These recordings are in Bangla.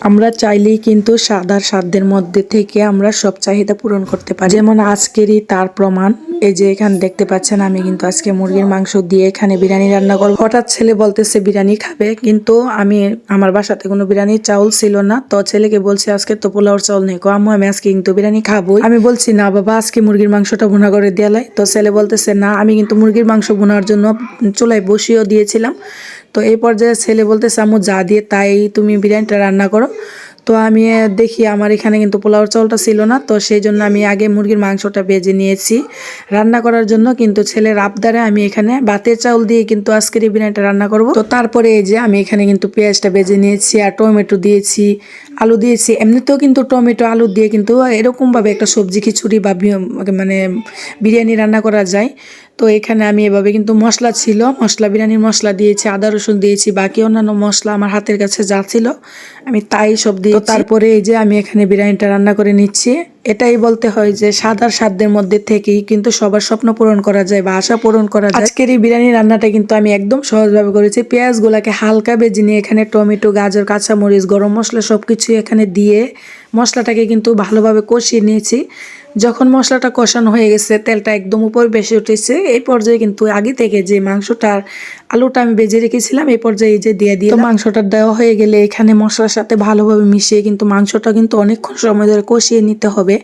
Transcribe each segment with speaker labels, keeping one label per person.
Speaker 1: আমরা চাইলেই কিন্তু সাদার সাধ্যের মধ্যে থেকে আমরা সব চাহিদা পূরণ করতে পারি। যেমন আজকেরই তার প্রমাণ। এই যে এখানে দেখতে পাচ্ছেন, আমি কিন্তু আজকে মুরগির মাংস দিয়ে এখানে বিরিয়ানি রান্না করব। হঠাৎ ছেলে বলতেছে, বিরিয়ানি খাবে? কিন্তু আমি, আমার বাসাতে কোনো বিরিয়ানির চাউল ছিল না। তো ছেলেকে বলছি, আজকে তো পোলাওর চাউল নেই। কো আমি আজকে কিন্তু বিরিয়ানি খাব আমি বলছি, না বাবা, আজকে মুরগির মাংসটা ভুনা করে দেয়ালাই তো ছেলে বলতেছে, না, আমি কিন্তু মুরগির মাংস ভুনার জন্য চুলায় বসিয়েও দিয়েছিলাম। তো এই পর্যায়ে ছেলে বলতেছে, আম্মু, যা দিয়ে তাই তুমি বিরিয়ানিটা রান্না করো। তো আমি দেখি আমার এখানে কিন্তু পোলাওর চাউলটা ছিল না, তো সেই জন্য আমি আগে মুরগির মাংসটা ভেজে নিয়েছি। রান্না করার জন্য কিন্তু ছেলের আবদারে আমি এখানে ভাতের চাউল দিয়ে কিন্তু আজকের এই বিরিয়ানিটা রান্না করব। তো তারপরে এই যে আমি এখানে কিন্তু পেঁয়াজটা ভেজে নিয়েছি আর টমেটো দিয়েছি, আলু দিয়েছি। এমনিতেও কিন্তু টমেটো, আলু দিয়ে কিন্তু এরকমভাবে একটা সবজি খিচুড়ি বা মানে বিরিয়ানি রান্না করা যায়। তো এখানে আমি এভাবে কিন্তু মশলা ছিল। মশলা বিরিয়ানির মশলা দিয়েছি আদা রসুন দিয়েছি বাকি অন্যান্য মশলা আমার হাতের কাছে যা ছিল আমি তাই সব দিয়ে তারপরে এই যে আমি এখানে বিরিয়ানিটা রান্না করে নিচ্ছি এটাই বলতে হয় যে সাদার সাধ্যের মধ্যে থেকেই কিন্তু সবার স্বপ্ন পূরণ করা যায় বা আশা পূরণ করা যায়। আজকের এই বিরিয়ানি রান্নাটা কিন্তু আমি একদম সহজভাবে করেছি। পেঁয়াজগুলাকে হালকা বেজে নিয়ে এখানে টমেটো গাজর কাঁচামরিচ গরম মশলা সব কিছু এখানে দিয়ে মশলাটাকে কিন্তু ভালোভাবে কষিয়ে নিয়েছি। যখন মশলাটা কষানো হয়ে গেছে তেলটা একদম উপর বেশি উঠেছে এই পর্যায়ে কিন্তু আগে থেকে যে মাংসটার আলুটা আমি বেজে রেখেছিলাম এই পর্যায়ে যে দিয়ে দিয়ে মাংসটা দেওয়া হয়ে গেলে এখানে মশলার সাথে ভালোভাবে মিশিয়ে কিন্তু মাংসটা কিন্তু অনেকক্ষণ সময় ধরে কষিয়ে নিতে হবে।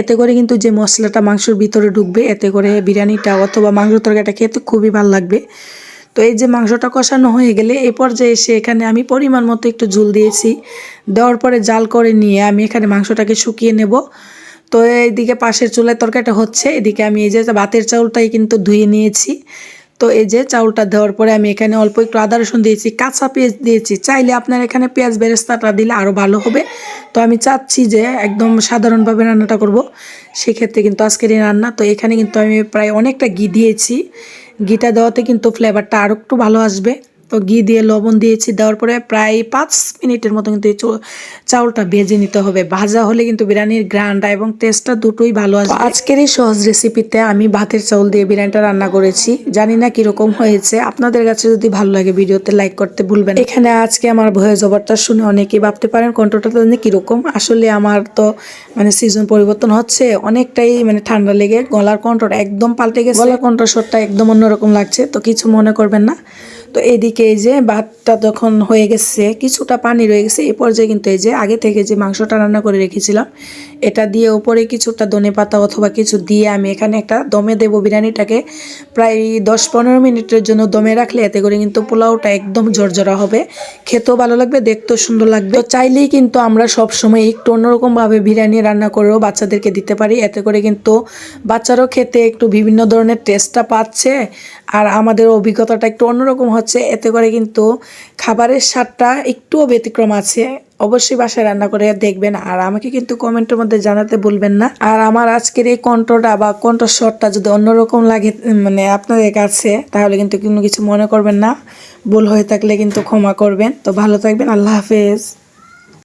Speaker 1: এতে করে কিন্তু যে মশলাটা মাংসের ভিতরে ঢুকবে এতে করে বিরিয়ানিটা অথবা মাংস তরকারিটা খেতে খুবই ভালো লাগবে। তো এই যে মাংসটা কষানো হয়ে গেলে এই পর্যায়ে এসে এখানে আমি পরিমাণ মতো একটু ঝুল দিয়েছি। দেওয়ার পরে জাল করে নিয়ে আমি এখানে মাংসটাকে শুকিয়ে নেব। তো এইদিকে পাশের চুলায় তরকারিটা হচ্ছে। এদিকে আমি এই যে ভাতের চাউলটাই কিন্তু ধুয়ে নিয়েছি। তো এই যে চাউলটা দেওয়ার পরে আমি এখানে অল্প একটু আদা রসুন দিয়েছি, কাঁচা পেঁয়াজ দিয়েছি। চাইলে আপনার এখানে পেঁয়াজ বেরেস্তাটা দিলে আরও ভালো হবে। তো আমি চাচ্ছি যে একদম সাধারণভাবে রান্নাটা করব। সেক্ষেত্রে কিন্তু আজকের এই রান্না, তো এখানে কিন্তু আমি প্রায় অনেকটা ঘি দিয়েছি। ঘিটা দেওয়াতে কিন্তু ফ্লেভারটা আরও একটু ভালো আসবে। তো ঘি দিয়ে লবণ দিয়েছি, দেওয়ার পরে প্রায় পাঁচ মিনিটের মতো কিন্তু এই চাউলটা ভেজে নিতে হবে। ভাজা হলে কিন্তু বিরিয়ানির গ্রানটা এবং টেস্টটা দুটোই ভালো আসবে। আজকের এই সহজ রেসিপিতে আমি ভাতের চাউল দিয়ে বিরিয়ানিটা রান্না করেছি। জানি না কীরকম হয়েছে। আপনাদের কাছে যদি ভালো লাগে ভিডিওতে লাইক করতে ভুলবেন এখানে আজকে আমার ভয়েস ওভারটা শুনে অনেকেই ভাবতে পারেন কণ্ঠটা তো কীরকম। আসলে আমার তো মানে সিজন পরিবর্তন হচ্ছে, অনেকটাই মানে ঠান্ডা লেগে গলার কণ্ঠটা একদম পাল্টে গেছে। গলার কণ্ঠস্বরটা একদম অন্যরকম লাগছে, তো কিছু মনে করবেন না। তো এদিকে এই যে ভাতটা তখন হয়ে গেছে, কিছুটা পানি রয়ে গেছে এই পর্যায়ে কিন্তু এই যে আগে থেকে যে মাংসটা রান্না করে রেখেছিলাম, এটা দিয়ে ওপরে কিছুটা ধনে পাতা অথবা কিছু দিয়ে আমি এখানে একটা দমে দেবো বিরিয়ানিটাকে। প্রায় দশ পনেরো মিনিটের জন্য দমে রাখলে এতে করে কিন্তু পোলাওটা একদম জর্জরা হবে। খেতেও ভালো লাগবে, দেখতেও সুন্দর লাগবে। চাইলেই কিন্তু আমরা সব সময় একটু অন্যরকমভাবে বিরিয়ানি রান্না করেও বাচ্চাদেরকে দিতে পারি। এতে করে কিন্তু বাচ্চারাও খেতে একটু বিভিন্ন ধরনের টেস্টটা পাচ্ছে, আর আমাদের অভিজ্ঞতাটা একটু অন্যরকম হচ্ছে। এতে করে কিন্তু খাবারের স্বাদটা একটুও ব্যতিক্রম আছে। অবশ্যই বাসায় রান্না করে দেখবেন। আর আমাকে কিন্তু কমেন্টের মধ্যে জানাতে বলবেন না। আর আমার আজকের এই কণ্ঠটা বা কণ্ঠস্বরটা যদি অন্যরকম লাগে মানে আপনাদের কাছে, তাহলে কিন্তু কোনো কিছু মনে করবেন না। ভুল হয়ে থাকলে কিন্তু ক্ষমা করবেন। তো ভালো থাকবেন। আল্লাহ হাফেজ।